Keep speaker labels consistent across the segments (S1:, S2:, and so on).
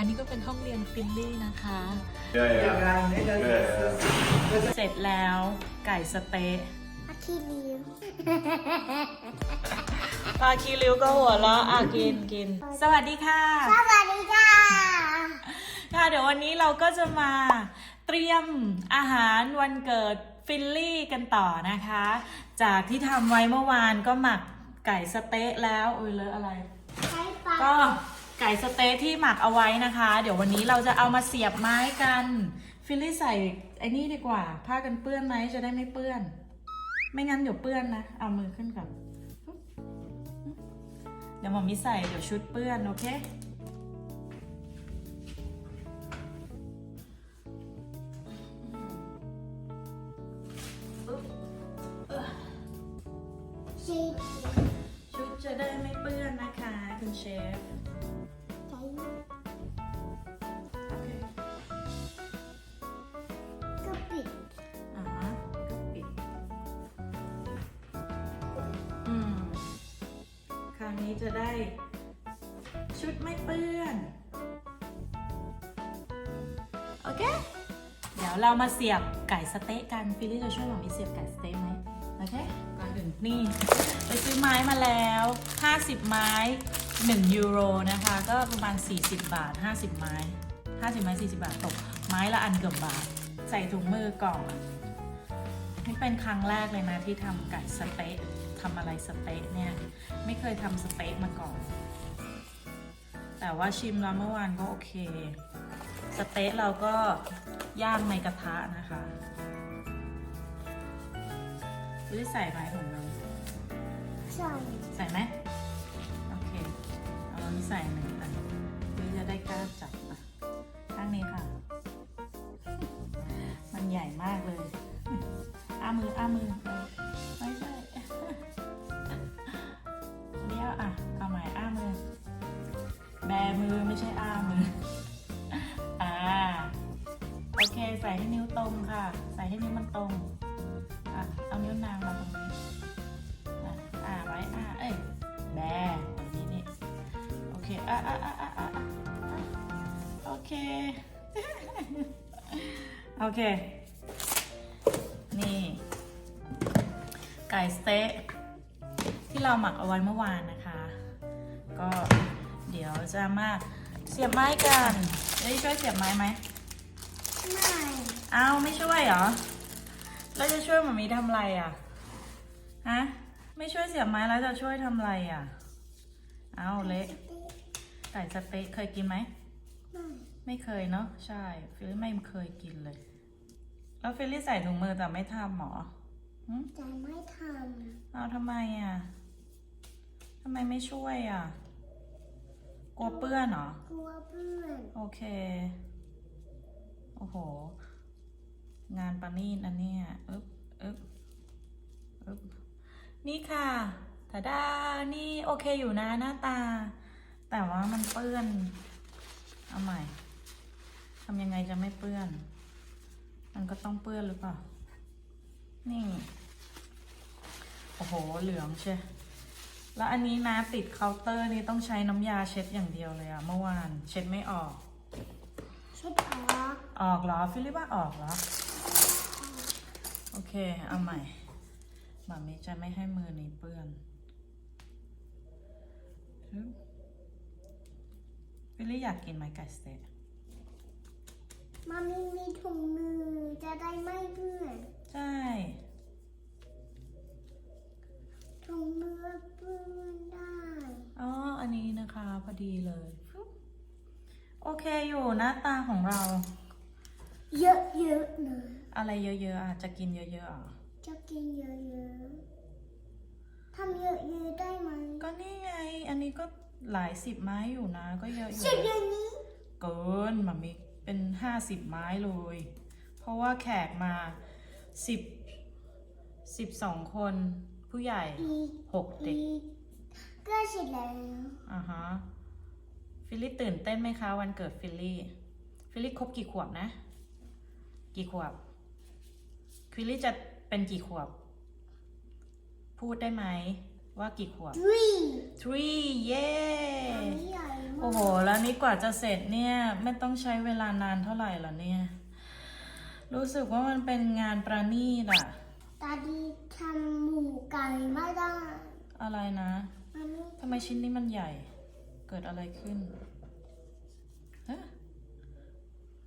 S1: อันนี้ก็เป็นห้องเรียนฟินลี่นะคะ
S2: Ja, ja.
S3: Ja, nee, dat
S2: Ja,
S3: is...
S2: ja.
S1: เสร็จแล้วไก่สเต๊ะ
S4: อาคีริว
S1: ปลาคีริ้วก็หัวเราะอะกินกิน สวัสดีค่ะ
S4: สวัสดีค่ะ
S1: ค่ะเดี๋ยววันนี้เราก็จะมาเตรียมอาหารวันเกิดฟินลี่กันต่อนะคะ จากที่ทำไว้เมื่อวานก็หมักไก่สเต๊ะแล้วอุ้ยเลอะอะไร
S4: ใช้ปลา
S1: ก็ ไก่สเต๊ะที่หมักเอาไว้นะคะ เดี๋ยววันนี้เราจะเอามาเสียบไม้กัน ฟิลลี่ใส่ไอ้นี่ดีกว่า ผ้ากันเปื้อนไหมจะได้ไม่เปื้อน ไม่งั้นเดี๋ยวเปื้อนนะ เอามือขึ้นก่อน เดี๋ยวหมอมิใส่เดี๋ยวชุดเปื้อนโอเค
S4: ชี
S1: ชุดจะได้ไม่เปื้อนนะคะ คุณเชฟ จะได้ชุดไม่เปื้อน โอเค เดี๋ยวเรามาเสียบไก่สเต๊ะกันฟิลลี่จะช่วยหมอมีเสียบไก่สเต๊ะไหมโอเคก่อนอื่นนี่ไปซื้อไม้มาแล้ว 50 ไม้ 1 ยูโรนะคะ ก็ประมาณ 40 บาท 50 ไม้ 50 ไม้ 40 บาทตกไม้ละอันเกือบบาท ใส่ถุงมือก่อนนี่เป็นครั้งแรกเลยนะที่ทำไก่สเต๊ะ ทำอะไรสเต๊ะเนี่ย ไม่เคยทำสเต๊ะมาก่อน แต่ว่าชิมแล้วเมื่อวานก็โอเค สเต๊ะเราก็ย่างในกระทะนะคะไม่ได้ใส่ไหมของเรา
S4: ใส่
S1: ใส่ไหมโอเค เอาอันนี้ใส่หนึ่งอันพี่จะได้กล้าจับอะข้างนี้ค่ะ มันใหญ่มากเลยอ้ามืออ้ามือ อเคอะอะอะอะอะอะโอเค โอเค นี่ ไก่สเต๊ะที่เราหมักเอาไว้เมื่อวานนะคะ ก็เดี๋ยวจะมาเสียบไม้กันเอ้ยช่วยเสียบไม้ไหม
S4: ไม่
S1: อ้าวไม่ช่วยเหรอ แล้วจะช่วยหมามีทำอะไรอะ ฮะ ไม่ช่วยเสียบไม้แล้วจะช่วยทำอะไรอะ เอาเละ ไก่สเต๊ะเคยกินไหม
S4: ไม่
S1: ไม่เคยเนาะใช่ฟิลลี่ไม่เคยกินเลย แล้วฟิลลี่ใส่ถุงมือแต่ไม่ทำหมอหึ
S4: จะไม่ท
S1: เอาทำไมอะทำไมไม่ช่วยอะ กลัวเปื้อนเหรอำ
S4: กลัวเพื่อน
S1: โอเค โอ้โห งานปานีตอันเนี้ยอึ๊บอึ๊บอึ๊บนี่ค่ะถาดา นี่โอเคอยู่นะหน้าตา แต่ว่ามันเปื้อน เอาใหม่ทำยังไงจะไม่เปื้อน มันก็ต้องเปื้อนหรือเปล่า นี่ โอ้โห เหลืองใช่ แล้วอันนี้นะติดเคาน์เตอร์นี่ต้องใช้น้ำยาเช็ดอย่างเดียวเลยอะเมื่อวาน เช็ดไม่ออก
S4: เช็ดออก
S1: ออกเหรอ ฟิลิปว่าออกเหรอ โอเค เอาใหม่หมามิจะไม่ให้มือนี้เปื้อน ฮึบฟิลลี่อยากกินไหมไก่สเต๊ะ
S4: มามีมีถุงมือจะได้ไม่เพื่อน
S1: ใช่
S4: ถุงมือเปื้อนได้
S1: อ๋อ อันนี้นะคะพอดีเลยฟึ๊บโอเคอยู่หน้าตาของเรา
S4: เยอะๆนะ
S1: อะไรเยอะๆอะจะกินเยอะๆอะ
S4: จะกินเยอะๆทำเยอะๆได้ไหม
S1: ก็นี่ไง อันนี้ก็ หลายสิบไม้อยู่นะ ก็เยอะอยู่
S4: สิบอย่างนี้
S1: เกินมามีเป็นห้าสิบไม้เลย เพราะว่าแขกมาสิบสิบสองคน ผู้ใหญ่
S4: อีก
S1: หกเด็ก
S4: อีกก็เสร็จแล้ว
S1: อ่าฮะฟิลลี่ตื่นเต้นไหมคะ วันเกิดฟิลลี่ ฟิลลี่ครบกี่ขวบนะ กี่ขวบ ฟิลลี่จะเป็นกี่ขวบ พูดได้ไหม ว่ากี่ขวบ
S4: three
S1: three เย้
S4: อันนี้ใหญ่มา
S1: โอ้
S4: ก
S1: โห แล้วนี่กว่าจะเสร็จเนี่ย ไม่ต้องใช้เวลานานเท่าไหร่หรอเนี่ย รู้สึกว่ามันเป็นงานประณีตอะ
S4: ตาดีทำหมูไก่ไม่ได้
S1: อะไรนะ
S4: มันไม่
S1: ทำไมชิ้นนี้มันใหญ่ เกิดอะไรขึ้นฮะ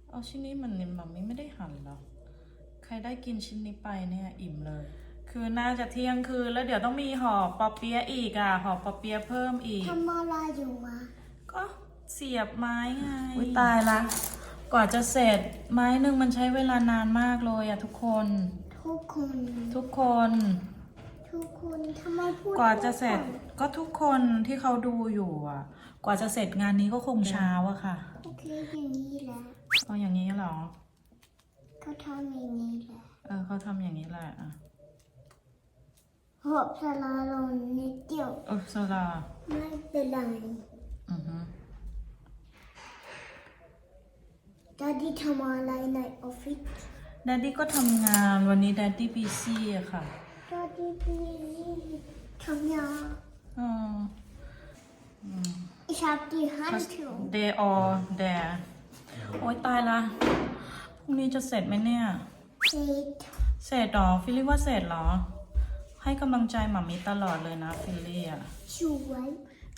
S1: เอาชิ้นนี้มันแบบนี้ไม่ได้หั่นเหรอ ใครได้กินชิ้นนี้ไปเนี่ย อิ่มเลย คือน่าจะเที่ยงคืนแล้วเดี๋ยวต้องมีห่อปอเปี๊ยะอีกอะห่อปอเปี๊ยะเพิ่มอีก
S4: ทำอะไรอยู่วะ
S1: ก็เสียบไม้ไงอุ้ยตายละกว่าจะเสร็จไม้หนึ่งมันใช้เวลานานมากเลยอะทุกคน
S4: ทุกคน
S1: ทุกคน
S4: ทุกคนทำไมพูด
S1: กว่าจะเสร็จ
S4: ทุกคน
S1: ก็ทุกคนที่เขาดูอยู่อะกว่าจะเสร็จงานนี้ก็คงเช้าอะค่ะ
S4: โอเคอย่างนี้แหละ
S1: เอาอย่างนี้เหรอ
S4: ก็ทำอย่างนี้แหละ
S1: เออเขาทำอย่างนี้แหละอะ
S4: หอบสลาลงนิดเดียว
S1: เออโซดา
S4: ไม่เป็นไร
S1: อือฮึ
S4: ดาดี้ทำอะไรในออฟฟิศ
S1: แดดดี้ก็ทำงานวันนี้แดดดี้บีซี่อะค่ะ
S4: ดาดี้พี่ทำงาน
S1: อืม
S4: Ich hab die Handschuhe.
S1: day or there โอ๊ยตายละพรุ่งนี้จะเสร็จไหมเนี่ย
S4: Seht,
S1: เสร็จเหรอ ฟิลลี่ว่าเสร็จเหรอ ให้กำลังใจหมามิตลอดเลยนะฟิลลี่อะ
S4: Schuhe,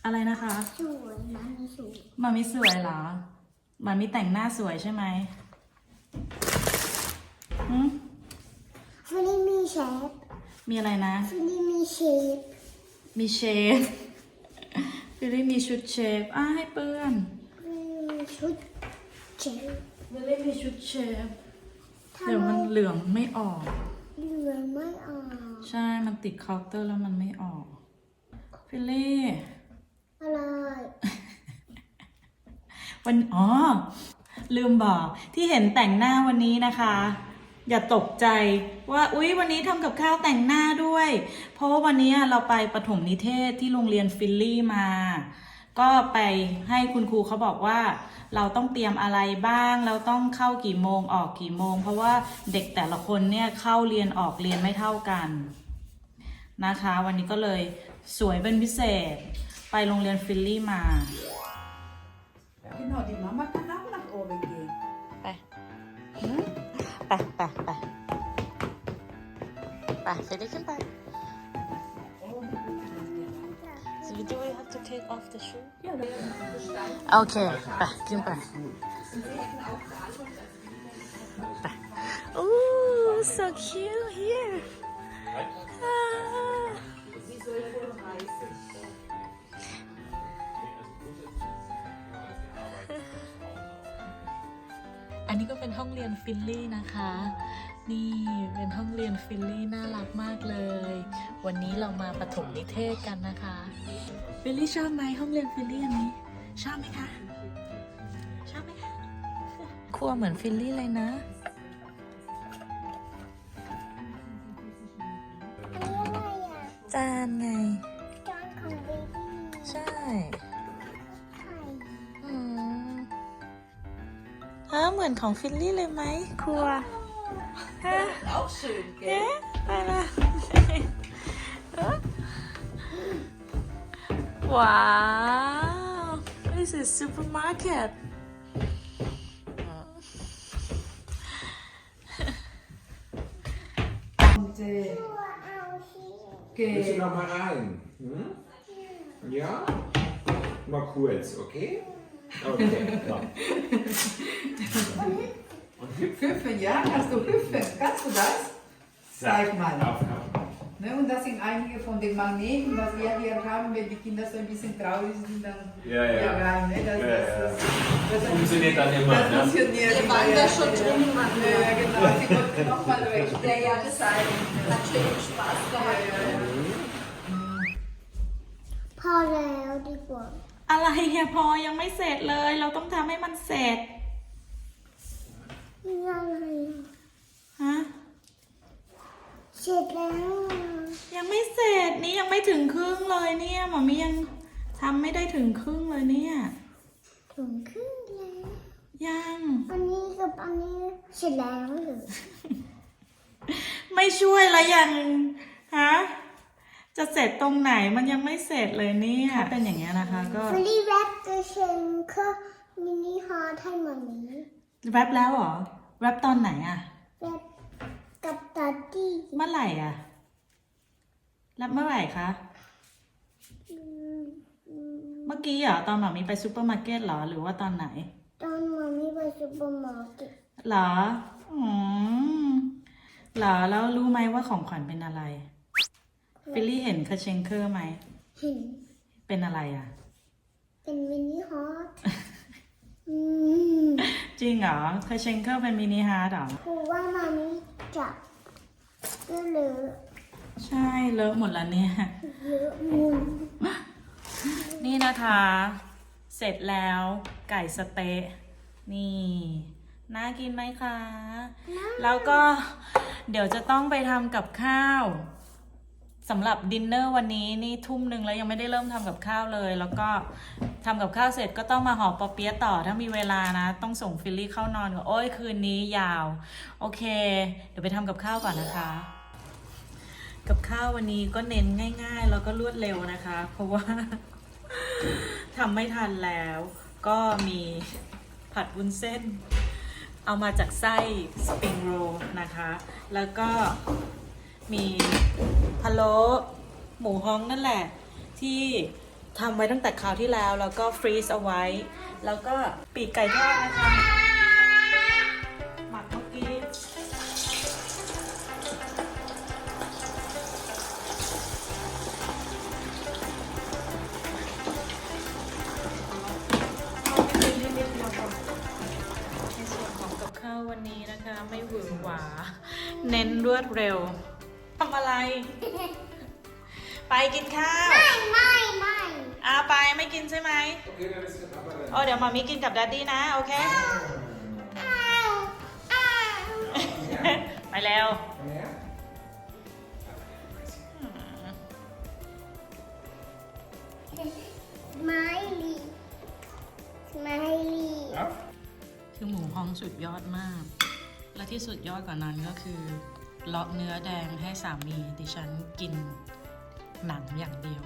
S1: อะไรนะคะ
S4: Schuhe, Mami Schuhe.
S1: หมามิสวยเหรอหมามิแต่งหน้าสวยใช่ไหมหืม
S4: Fully me shape,
S1: มีอะไรนะ
S4: fully me shape.
S1: มีเชฟฟิลลี่มีชุดเชฟอะให้เปื้อน
S4: Mm, Should shape.
S1: ฟิลลี่มีชุดเชฟ
S4: ทำ
S1: เดี๋ยว
S4: ไม
S1: มันเหลืองไม่ออก
S4: เหลือไม่ออก
S1: ใช่ มันติดเคาน์เตอร์แล้วมันไม่ออกฟิลลี่
S4: อะไร
S1: วันอ๋อ ลืมบอกที่เห็นแต่งหน้าวันนี้นะคะ อย่าตกใจว่าอุ๊ยวันนี้ทำกับข้าวแต่งหน้าด้วย เพราะว่าวันนี้เราไปประถมนิเทศที่โรงเรียนฟิลลี่มา ก็ไปให้คุณครูเขาบอกว่า เราต้องเตรียมอะไรบ้าง เราต้องเข้ากี่โมงออกกี่โมง เพราะว่าเด็กแต่ละคนเนี่ยเข้าเรียนออกเรียนไม่เท่ากันนะคะ วันนี้ก็เลยสวยเป็นพิเศษ ไปโรงเรียนฟิลลี่มา
S2: Genau, die Mama kann auch nach oben gehen.
S1: ไปไปไปไปไปเสร็จได้ขึ้นไป take off the shoe? โอเคไปขึ้นไปไป Ooh, so cute here. Ah. อันนี้ก็เป็นห้องเรียนฟิลลี่นะคะ นี่เป็นห้องเรียนฟิลลี่น่ารักมากเลย วันนี้เรามาปฐมนิเทศกันนะคะ ฟิลลี่ชอบไหมห้องเรียนฟิลลี่อันนี้ ชอบไหมคะ ชอบไหมคะ ครัวเหมือนฟิลลี่เลยนะ
S4: อันนี้อะไรอะ
S1: จานไง
S4: จานของเบบี้
S1: ใช่
S4: ไข่
S1: อืมฮะเหมือนของฟิลลี่เลยไหมครัวฮะ
S2: Auch schön,
S1: เอ๊ะ
S2: gell?
S1: ไปละ Wow, this is supermarket.
S4: Okay.
S3: Willst du noch mal rein? Hm? Ja? Mal kurz, okay? Okay, komm.
S2: Und Hüpfen, ja? Hast du Hüpfen? Kannst du das? Zeig mal.
S3: Auf, auf.
S2: Ne, und das sind einige von den Magneten, was wir hier haben, wenn die Kinder so ein bisschen traurig sind, dann
S3: Ja, ja.
S2: hier rein. Ne? Das,
S3: Ja,
S2: das,
S3: ja.
S2: das, das, das,
S3: Funktioniert dann immer,
S2: das
S3: ne?
S2: funktioniert
S5: Wir
S2: immer,
S5: waren
S2: ja,
S5: da schon
S2: ja.
S5: drin, Mann.
S2: Ja, genau. Sie wollten nochmal weg.
S5: Ja, ja, das hat schön Spaß gemacht.
S4: พอแล้วดีกว่า
S1: อะไรเฮียพอยังไม่เสร็จเลย เราต้องทำให้มันเสร็จ
S4: นี่อะไรอะ
S1: ฮะ
S4: เสร็จแล้วอะ
S1: ยังไม่เสร็จนี่ยังไม่ถึงครึ่งเลยเนี่ยหมอมียังทำไม่ได้ถึงครึ่งเลยเนี่ย
S4: ถึงครึ่งแล้ว
S1: ยัง
S4: อันนี้กับอันนี้เสร็จแล้วหรือ
S1: ไม่ช่วยละยังฮะจะเสร็จตรงไหนมันยังไม่เสร็จเลยเนี่ยเป็นอย่างเงี้ยนะคะ ก็
S4: ฟรีแรปกระเชงก็มินิฮอร์ทให้มามี
S1: แรปแล้วเหรอแรปตอนไหนอะ
S4: แรป กับตัดดี้
S1: เมื่อไหร่อะแรปเมื่อไหร่คะ
S4: อืมอืม
S1: เมื่อกี้เหรอตอนหมามีไปซูเปอร์มาร์เก็ตเหรอหรือว่าตอนไหน
S4: ตอนมามีไปซูเปอร์มาร์เก็ต
S1: เหรออืมเหรอแล้วรู้ไหมว่าของขวัญเป็นอะไร ฟิลลี่เห็นคาเชงเคอร์ไหม
S4: เห็น
S1: เป็นอะไรอะ
S4: เป็นมินิฮอร์ทอืม
S1: จริงเหรอคาเชงเคอร์เป็นมินิฮาร์ดเหรอ
S4: ครูว่ามามี จับก็เหลือ
S1: ใช่เลอะหมดแล้วเนี่ย
S4: เยอะมุน
S1: นี่นะคะ เสร็จแล้วไก่สะเต๊ะนี่ น่ากินไหมคะ แล้วก็เดี๋ยวจะต้องไปทำกับข้าว สำหรับดินเนอร์วันนี้นี่ทุ่มหนึ่งแล้วยังไม่ได้เริ่มทำกับข้าวเลย แล้วก็ทำกับข้าวเสร็จก็ต้องมาห่อปอเปี๊ยะต่อถ้ามีเวลานะ ต้องส่งฟิลลี่เข้านอนก่อนโอ้ยคืนนี้ยาว โอเค เดี๋ยวไปทำกับข้าวก่อนนะคะ กับข้าววันนี้ก็เน้นง่าย ๆ แล้วก็รวดเร็วนะคะ เพราะว่าทำไม่ทันแล้ว ก็มีผัดวุ้นเส้น เอามาจากไส้สปริงโรลนะคะ แล้วก็ มีพะโล้หมูฮ้องนั่นแหละ ที่ทำไว้ตั้งแต่คราวที่แล้ว แล้วก็ฟรีซเอาไว้ แล้วก็ปีกไก่ทอดนะคะหมักเมื่อกี้ในส่วนของกับข้าววันนี้นะคะ ไม่หวือหวา เน้นรวดเร็ว ทำอะไร ไปกินข้าว
S4: ไม่ไม่ไม่
S1: อาไปไม่กินใช่ไหม
S3: Okay, dann ist der Papa dann.
S1: อ๋อเดี๋ยวมามีกินกับดัดดี้นะ โอเค
S4: อ้าวอ้าว
S1: ไปแล้ว
S3: Komm her.
S4: ไมลี่ไมลี่
S3: Ja.
S1: คือหมูฮ้องสุดยอดมาก และที่สุดยอดกว่านั้นก็คือ เลาะเนื้อแดงให้สามีดิฉันกินหนังอย่างเดียว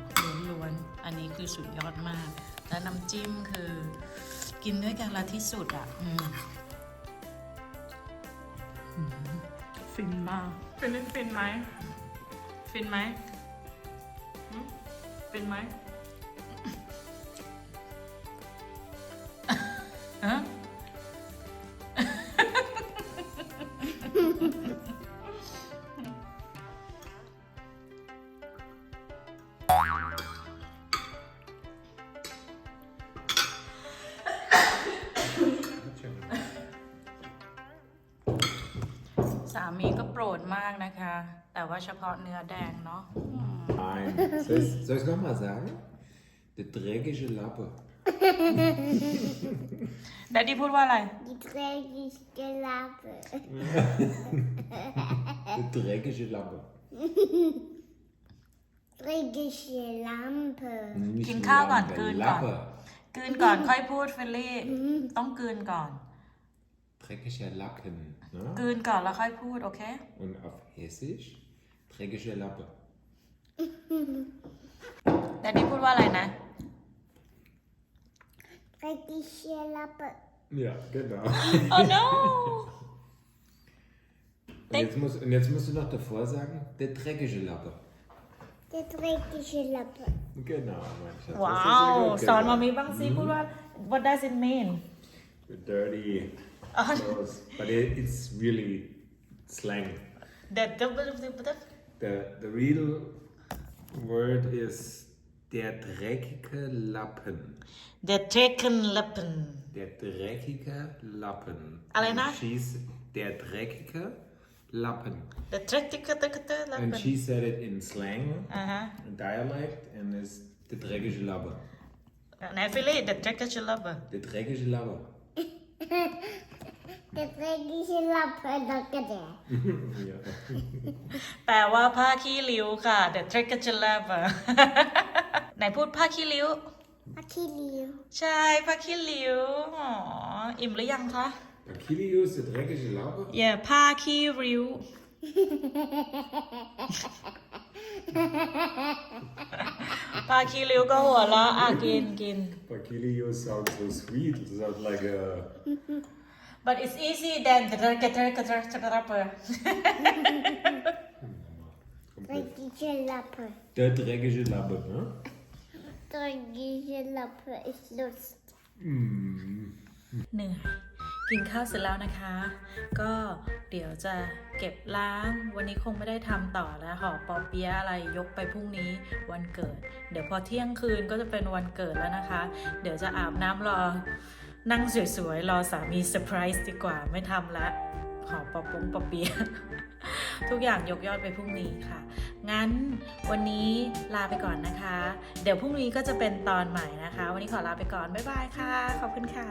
S1: ล้วนๆ อันนี้คือสุดยอดมาก และน้ำจิ้มคือกินด้วยกันและที่สุดอะอืมอืมฟินมากฟินฟินไหมฟินไหมหืมฟินไหมฮะ มีก็โปรดมากนะคะ แต่ว่าเฉพาะเนื้อแดงเนาะ
S3: Nein. Soll ich es nochmal sagen? Der dreckige Lappe.
S1: แดดดี้พูดว่าอะไร
S4: Die dreckige Lappe.
S3: Der dreckige Lappe.
S4: Dreckige Lampe.
S3: Nicht
S1: Gehen Karl an,
S3: Lampe,
S1: Gön
S3: Lappe.
S1: กลืนก่อนค่อยพูดเฟลลี่ ต้องกลืนก่อน
S3: Dreckiger Lappen.
S1: กลื
S3: Ne?
S1: นก่อนแล้วค่อยพูด โอเค
S3: Und auf Hessisch? Dreckige Lappe.
S1: แดดดี้พูดว่าอะไรนะ
S4: Dreckige Lappe.
S3: Ja, genau.
S1: oh no
S3: Und jetzt, musst, und jetzt musst du noch davor sagen, der dreckige Lappe.
S4: Der dreckige Lappe.
S3: Genau, mein Schatz. Das ist
S1: ว้า
S3: sehr
S1: ว
S3: gut,
S1: สอนมา
S3: genau.
S1: มีบ้างสิพูดว่า what does it mean
S3: Dirty Clothes. But it, it's really slang.
S1: the the
S3: The, the real word is der dreckige Lappen.
S1: the taken lippen
S3: Der dreckige Lappen.
S1: Alena?
S3: And She's der dreckige Lappen.
S1: the taken
S3: And
S1: lippen
S3: she said it in slang,
S1: อ่าฮะ
S3: in dialect, and it's der dreckige Lappe.
S1: ไหนฟิลลี่ the taken lippen
S3: Der dreckige Lappe.
S4: Der dreckige Lappe, danke dir.
S3: ja.
S1: แปลว่าผ้าขี้ริ้วค่ะ the taken lippen ไหนพูดผ้าขี้ริ้ว
S4: Achillio.
S1: ใช่ผ้าขี้ริ้วอ๋ออิ่มหรือยังคะ
S3: Achilleus, der dreckige Lappe.
S1: อย่าผ้าขี้ริ้ว ปาคีริวก็หัวเราะอ่ะกินกิน
S3: Bakilio sounds so sweet. It sounds like a.
S1: but it's easy then กระเทกระเทกระเทกระเท
S4: Dreckige Lappe.
S3: Der dreckige Lappe, ne?
S4: Dreckige Lappe ist Lust.
S3: Mm.
S1: เหนื่อย กินข้าวเสร็จแล้วนะคะ ก็เดี๋ยวจะเก็บล้าง วันนี้คงไม่ได้ทำต่อแล้วห่อปอเปี๊ยะอะไรยกไปพรุ่งนี้วันเกิด เดี๋ยวพอเที่ยงคืนก็จะเป็นวันเกิดแล้วนะคะ เดี๋ยวจะอาบน้ำรอ นั่งสวยๆ รอสามีเซอร์ไพรส์ดีกว่าไม่ทำละห่อปอปุ้งปอเปี๊ยะทุกอย่างยกยอดไปพรุ่งนี้ค่ะ งั้นวันนี้ลาไปก่อนนะคะ เดี๋ยวพรุ่งนี้ก็จะเป็นตอนใหม่นะคะ วันนี้ขอลาไปก่อน บ๊ายบายค่ะ ขอบคุณค่ะ